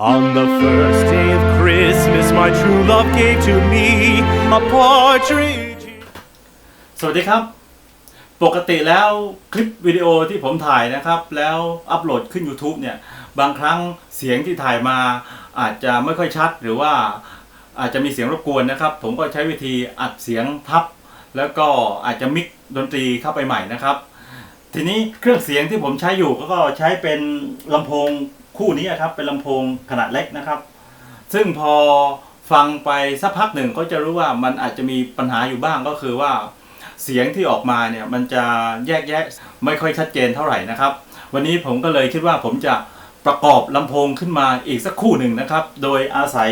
On the first day of Christmas, my true love gave to me a partridge. สวัสดีครับ ปกติแล้วคลิปวิดีโอที่ผมถ่ายนะครับ แล้วอัปโหลดขึ้น YouTube เนี่ย บางครั้งเสียงที่ถ่ายมาอาจจะไม่ค่อยชัดหรือว่าอาจจะมีเสียงรบกวนนะครับ ผมก็ใช้วิธีอัดเสียงทับ แล้วก็อาจจะมิกดนตรีเข้าไปใหม่นะครับ ทีนี้เครื่องเสียงที่ผมใช้อยู่ก็ใช้เป็นลำโพง คู่นี้ครับเป็นลำโพงขนาดเล็กนะครับ ซึ่งพอฟังไปสักพักหนึ่งก็จะรู้ว่ามันอาจจะมีปัญหาอยู่บ้างก็คือว่า เสียงที่ออกมาเนี่ยมันจะแยกแยะไม่ค่อยชัดเจนเท่าไหร่นะครับ วันนี้ผมก็เลยคิดว่าผมจะประกอบลำโพงขึ้นมาอีกสักคู่หนึ่งนะครับ โดยอาศัย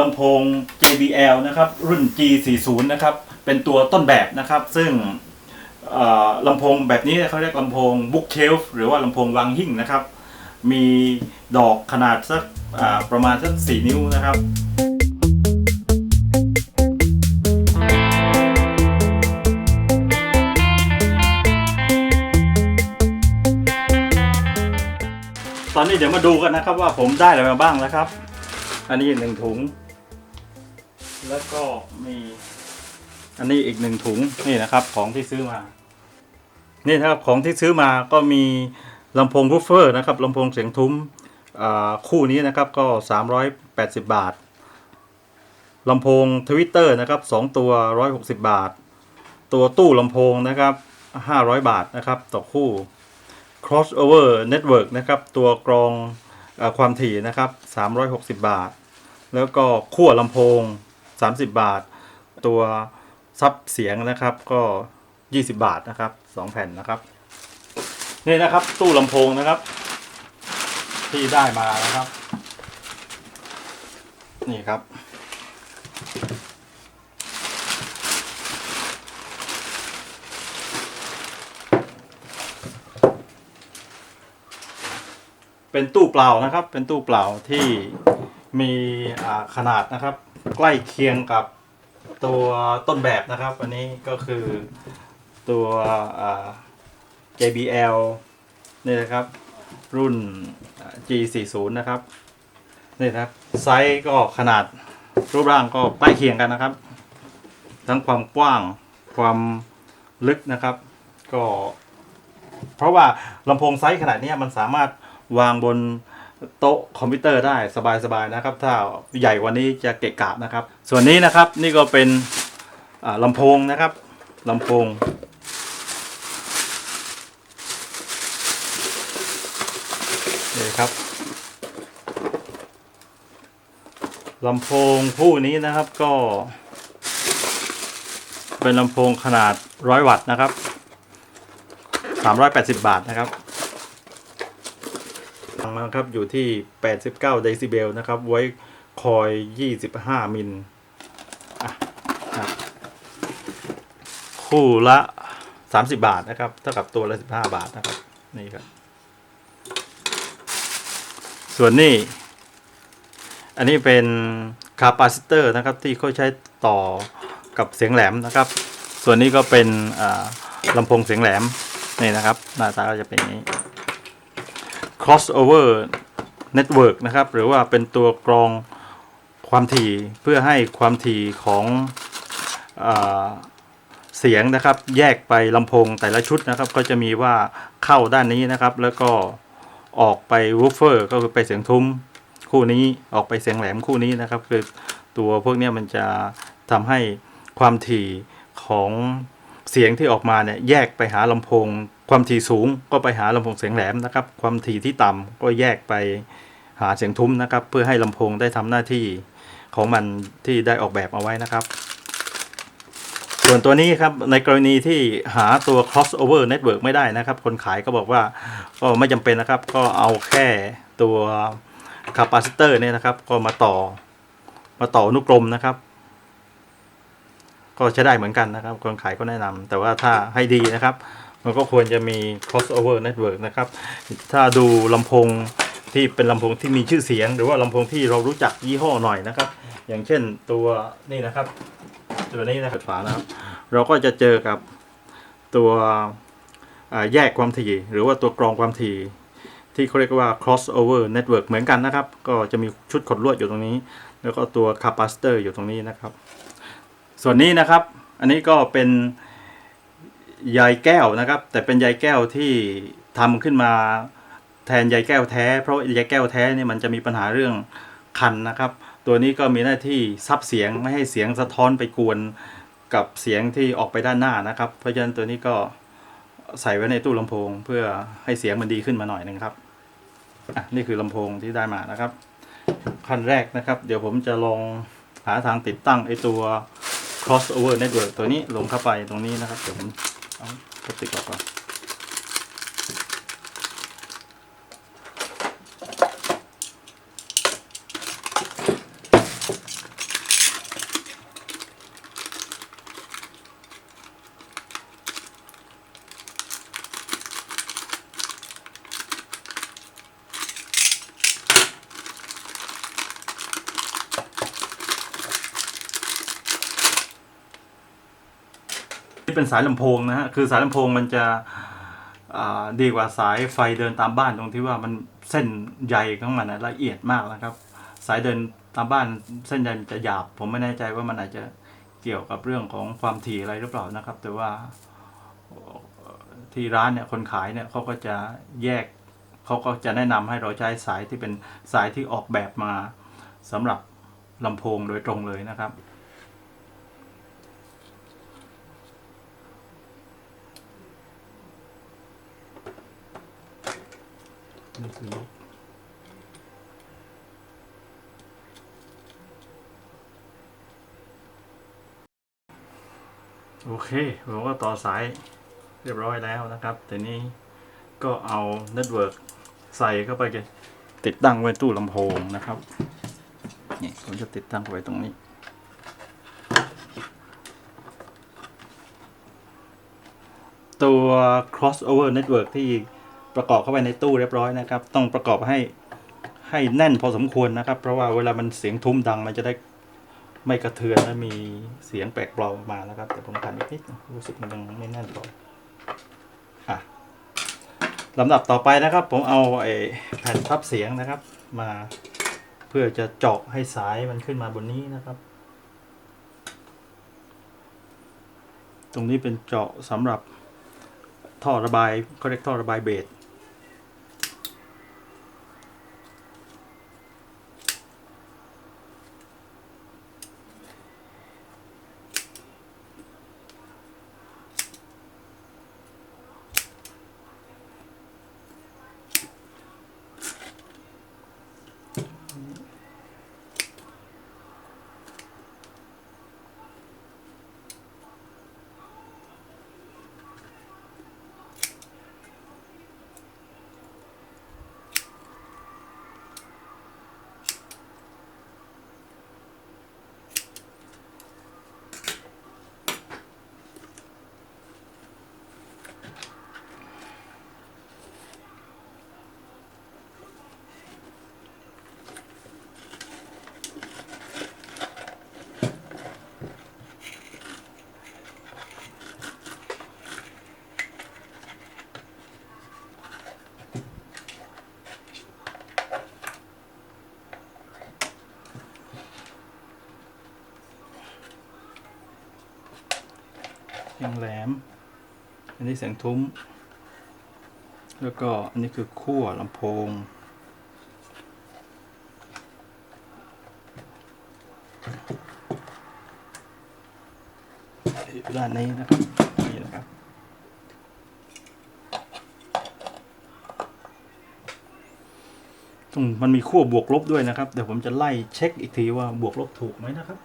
ลำโพง JBL นะครับรุ่น G40 นะครับเป็นตัวต้นแบบนะครับ ซึ่งลำโพงแบบนี้เขาเรียกลำโพง bookshelf หรือว่าลำโพงวางหิ้งนะครับ มีดอกขนาดสักประมาณสัก4นิ้วนะครับตอนนี้เดี๋ยวมาดูกันนะครับว่าผมได้อะไรมาบ้างแล้วครับ อันนี้หนึ่งถุง แล้วก็มี อันนี้อีกหนึ่งถุงนี่นะครับ ของที่ซื้อมา นี่นะครับของที่ซื้อมาก็มี ลำโพงรูฟเฟอร์นะครับลำโพงเสียงทุ้มคู่นี้นะครับก็ 380 บาทลำโพงทวิตเตอร์นะครับ2ตัว 160 บาท ตัวตู้ลำโพงนะครับ 500 บาทนะครับต่อคู่ crossover network นะครับตัวกรองอความถี่นะครับ 360 บาท แล้วก็ขั้วลำโพง 30 บาท ตัวซับเสียงนะครับก็ 20 บาทนะครับ 2 แผ่นนะครับ นี่นะครับ ตู้ลำโพงนะครับ ที่ได้มานะครับ นี่ครับ เป็นตู้เปล่านะครับ เป็นตู้เปล่าที่มีขนาดนะครับ ใกล้เคียงกับตัวต้นแบบนะครับ อันนี้ก็คือตัวอ่า JBL นี่นะครับ รุ่น G40 นะครับนี่นะครับไซส์ก็ขนาดรูปร่างก็ใกล้เคียงกันนะครับ ทั้งความกว้างความลึกนะครับ ก็ เพราะว่าลำโพงไซส์ขนาดนี้มันสามารถวางบนโต๊ะคอมพิวเตอร์ได้สบายๆนะครับ ถ้าใหญ่กว่านี้จะเกะกะนะครับ ส่วนนี้นะครับนี่ก็เป็นลำโพงนะครับลำโพง นี่ครับลำโพงคู่นี้นะครับก็ เป็นลำโพงขนาดร้อยวัตต์นะครับ 380 บาทนะครับฟังนะครับอยู่ที่ 89 เดซิเบลนะครับ ไว้คอย 25 มิลคู่ละ 30 บาทนะครับ เท่ากับตัวละ 15 บาทนะครับ นี่ครับ ส่วนนี้ อันนี้เป็นคาปาซิเตอร์นะครับที่เขาใช้ต่อกับเสียงแหลมนะครับ ส่วนนี้ก็เป็นลำโพงเสียงแหลมนี่นะครับ หน้าตาก็จะเป็นนี้ crossover network นะครับ หรือว่าเป็นตัวกรองความถี่เพื่อให้ความถี่ของอเสียงนะครับ แยกไปลำโพงแต่ละชุดนะครับ ก็จะมีว่าเข้าด้านนี้นะครับ แล้วก็ ออกไป woofer ก็คือไปเสียงทุ้มคู่นี้ออกไปเสียงแหลมคู่นี้นะครับ คือตัวพวกนี้มันจะทำให้ความถี่ของเสียงที่ออกมาเนี่ยแยกไปหาลำโพง ความถี่สูงก็ไปหาลำโพงเสียงแหลมนะครับ ความถี่ที่ต่ำก็แยกไปหาเสียงทุ้มนะครับ เพื่อให้ลำโพงได้ทำหน้าที่ของมันที่ได้ออกแบบเอาไว้นะครับ ส่วนตัวนี้ครับในกรณีที่หาตัว crossover network ไม่ได้นะครับ คนขายก็บอกว่าก็ไม่จำเป็นนะครับ ก็เอาแค่ตัวคาปาซิเตอร์เนี่ยนะครับ ก็มาต่อมาต่ออนุกรมนะครับ ก็ใช้ได้เหมือนกันนะครับ คนขายก็แนะนำแต่ว่าถ้าให้ดีนะครับ มันก็ควรจะมี crossover network นะครับ ถ้าดูลำโพงที่เป็นลำโพงที่มีชื่อเสียง หรือว่าลำโพงที่เรารู้จักยี่ห้อหน่อยนะครับ อย่างเช่นตัวนี่นะครับ ตัวนี้นะครับฝานะครับ เราก็จะเจอกับตัวแยกความถี่ หรือว่าตัวกรองความถี่ ที่เขาเรียกว่า crossover network เหมือนกันนะครับ ก็จะมีชุดขดลวดอยู่ตรงนี้ แล้วก็ตัว capacitor อยู่ตรงนี้นะครับ ส่วนนี้นะครับ อันนี้ก็เป็นใยแก้วนะครับ แต่เป็นใยแก้วที่ทำขึ้นมาแทนใยแก้วแท้ เพราะใยแก้วแท้เนี่ยมันจะมีปัญหาเรื่องคันนะครับ ตัวนี้ก็มีหน้าที่ซับเสียงไม่ให้เสียงสะท้อนไปกวนกับเสียงที่ออกไปด้านหน้านะครับ เพราะฉะนั้นตัวนี้ก็ใส่ไว้ในตู้ลำโพง เพื่อให้เสียงมันดีขึ้นมาหน่อยหนึงครับอะนี่คือลำโพงที่ได้มานะครับ ขั้นแรกนะครับ เดี๋ยวผมจะลองหาทางติดตั้งไอตัว crossover network ตัวนี้ลงเข้าไปตรงนี้นะครับเดี๋ยวผมเอาพลาสติกออกก่อน เป็นสายลำโพงนะฮะคือสายลำโพงมันจะดีกว่าสายไฟเดินตามบ้านตรงที่ว่ามันเส้นใยของมันนะละเอียดมากนะครับ สายเดินตามบ้านเส้นใยมันจะหยาบ ผมไม่แน่ใจว่ามันอาจจะเกี่ยวกับเรื่องของความถี่อะไรหรือเปล่านะครับ แต่ว่าที่ร้านเนี่ยคนขายเนี่ยเขาก็จะแยกเขาก็จะแนะนำให้เราใช้สายที่เป็นสายที่ออกแบบมาสำหรับลำโพงโดยตรงเลยนะครับ นี่คือโอเคผมก็ต่อสายเรียบร้อยแล้วนะครับแต่นี้ก็เอาเน็ตเวิร์กใส่เข้าไปกันติดตั้งไว้ตู้ลำโพงนะครับนี่ผมจะติดตั้งไว้ตรงนี้ ตัว crossover network ที่ ประกอบเข้าไปในตู้เรียบร้อยนะครับ ต้องประกอบให้ให้แน่นพอสมควรนะครับ เพราะว่าเวลามันเสียงทุ้มดังมันจะได้ไม่กระเทือนและมีเสียงแปลกปลอมมานะครับ แต่ผมทำอีกนิดรู้สึกมันยังไม่แน่นพออะลำดับต่อไปนะครับ ผมเอาไอ้แผ่นพับเสียงนะครับ มาเพื่อจะเจาะให้สายมันขึ้นมาบนนี้นะครับ ตรงนี้เป็นเจาะสำหรับท่อระบายเขาเรียกท่อระบายเบส เสียงแหลม อันนี้เสียงทุ้ม แล้วก็อันนี้คือขั้วลำโพง ด้านนี้นะครับ นี่นะครับตรงมันมีขั้วบวกลบด้วยนะครับ เดี๋ยวผมจะไล่เช็คอีกทีว่าบวกลบถูกไหมนะครับ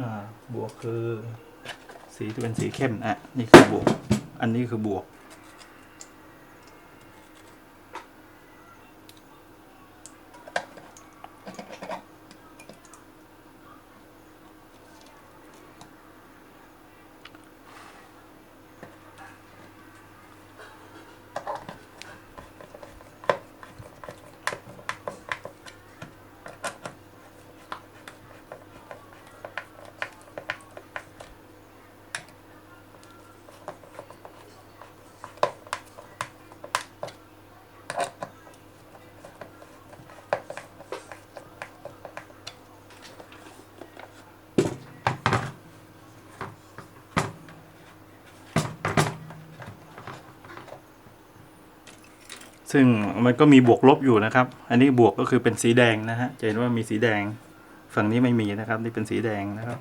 อ่า บวก คือ สีที่เป็นสีเข้มอะนี่คือบวก อันนี้คือบวก ซึ่งมันก็มีบวกลบอยู่นะครับ อันนี้บวกก็คือเป็นสีแดงนะฮะจะเห็นว่ามีสีแดง ฝั่งนี้ไม่มีนะครับ นี่เป็นสีแดงนะครับ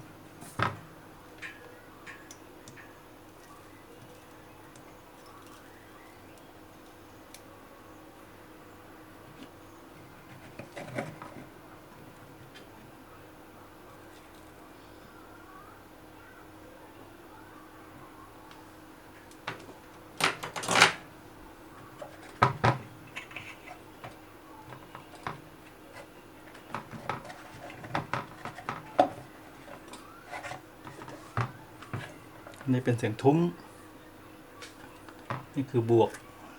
นี่เป็นเสียงทุ้ม นี่คือบวก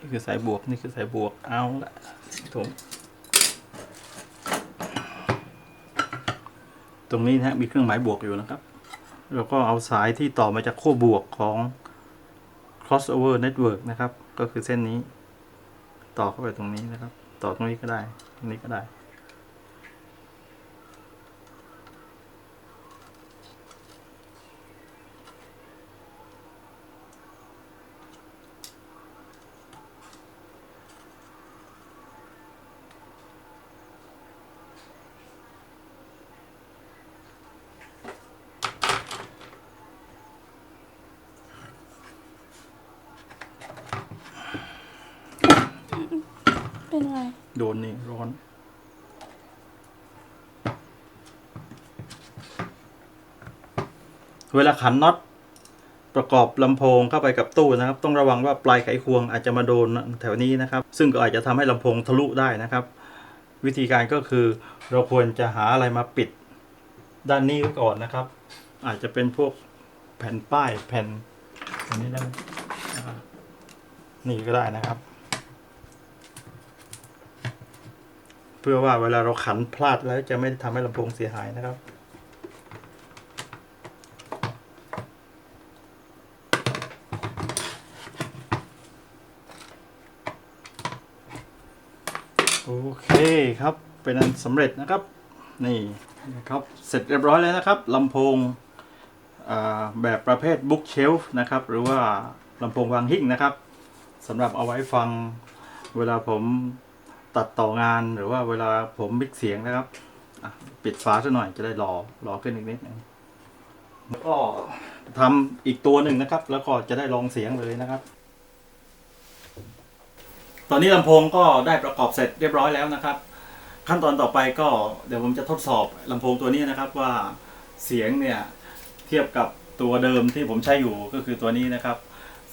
นี่คือสายบวก นี่คือสายบวก เอาละทุ้มตรงนี้นะฮะมีเครื่องหมายบวกอยู่นะครับ แล้วก็เอาสายที่ต่อมาจากขั้วบวกของ crossover network นะครับ ก็คือเส้นนี้ ต่อเข้าไปตรงนี้นะครับ ต่อตรงนี้ก็ได้ ตรงนี้ก็ได้ ไง โดนนี่ร้อน เวลาขันน็อตประกอบลำโพงเข้าไปกับตู้นะครับ ต้องระวังว่าปลายไขควงอาจจะมาโดนแถวนี้นะครับ ซึ่งก็อาจจะทำให้ลำโพงทะลุได้นะครับ วิธีการก็คือเราควรจะหาอะไรมาปิดด้านนี้ไว้ก่อนนะครับ อาจจะเป็นพวกแผ่นป้ายแผ่นอันนี้ได้นี่ก็ได้นะครับ เพื่อว่าเวลาเราขันพลาดแล้วจะไม่ทำให้ลำโพงเสียหายนะครับ โอเคครับ เป็นอันสำเร็จนะครับ นี่นะครับ เสร็จเรียบร้อยแล้วนะครับลำโพงแบบประเภทบุ๊กเชลฟ์นะครับ หรือว่าลำโพงวางหิ้งนะครับสำหรับเอาไว้ฟังเวลาผม ตัดต่องานหรือว่าเวลาผมมิกเสียงนะครับปิดฝาซะหน่อยจะได้รอรอขึ้นอีกนิดนึงแล้วก็ทำอีกตัวหนึ่งนะครับ แล้วก็จะได้ลองเสียงเลยนะครับ ตอนนี้ลำโพงก็ได้ประกอบเสร็จเรียบร้อยแล้วนะครับ ขั้นตอนต่อไปก็เดี๋ยวผมจะทดสอบลำโพงตัวนี้นะครับว่าเสียงเนี่ยเทียบกับตัวเดิมที่ผมใช้อยู่ก็คือตัวนี้นะครับ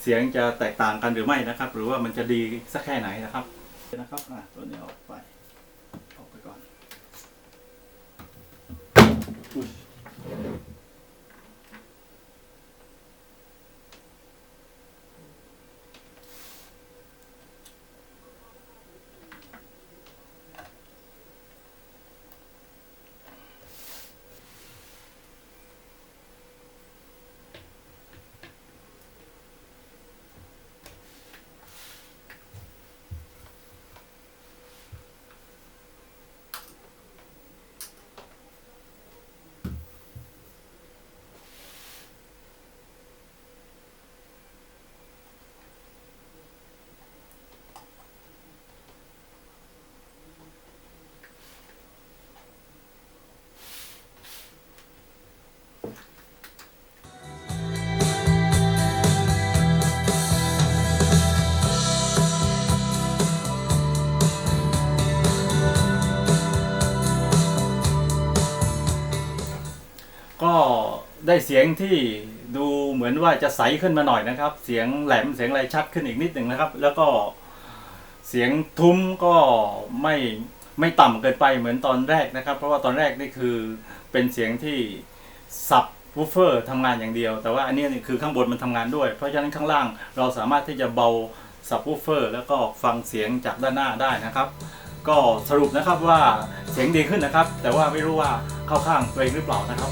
เสียงจะแตกต่างกันหรือไม่นะครับ หรือว่ามันจะดีสักแค่ไหนนะครับ นะครับอะตัวนี้ออกไป ออกไปก่อน ได้เสียงที่ดูเหมือนว่าจะใสขึ้นมาหน่อยนะครับ เสียงแหลมเสียงอะไรชัดขึ้นอีกนิดหนึ่งนะครับ แล้วก็เสียงทุ้มก็ไม่ไม่ต่ำเกินไปเหมือนตอนแรกนะครับ เพราะว่าตอนแรกนี่คือเป็นเสียงที่สับวูฟเฟอร์ทำงานอย่างเดียว แต่ว่าอันนี้นี่คือข้างบนมันทำงานด้วย เพราะฉะนั้นข้างล่างเราสามารถที่จะเบาสับวูฟเฟอร์ แล้วก็ฟังเสียงจากด้านหน้าได้นะครับ ก็สรุปนะครับว่าเสียงดีขึ้นนะครับ แต่ว่าไม่รู้ว่าเข้าข้างตัวเองหรือเปล่านะครับ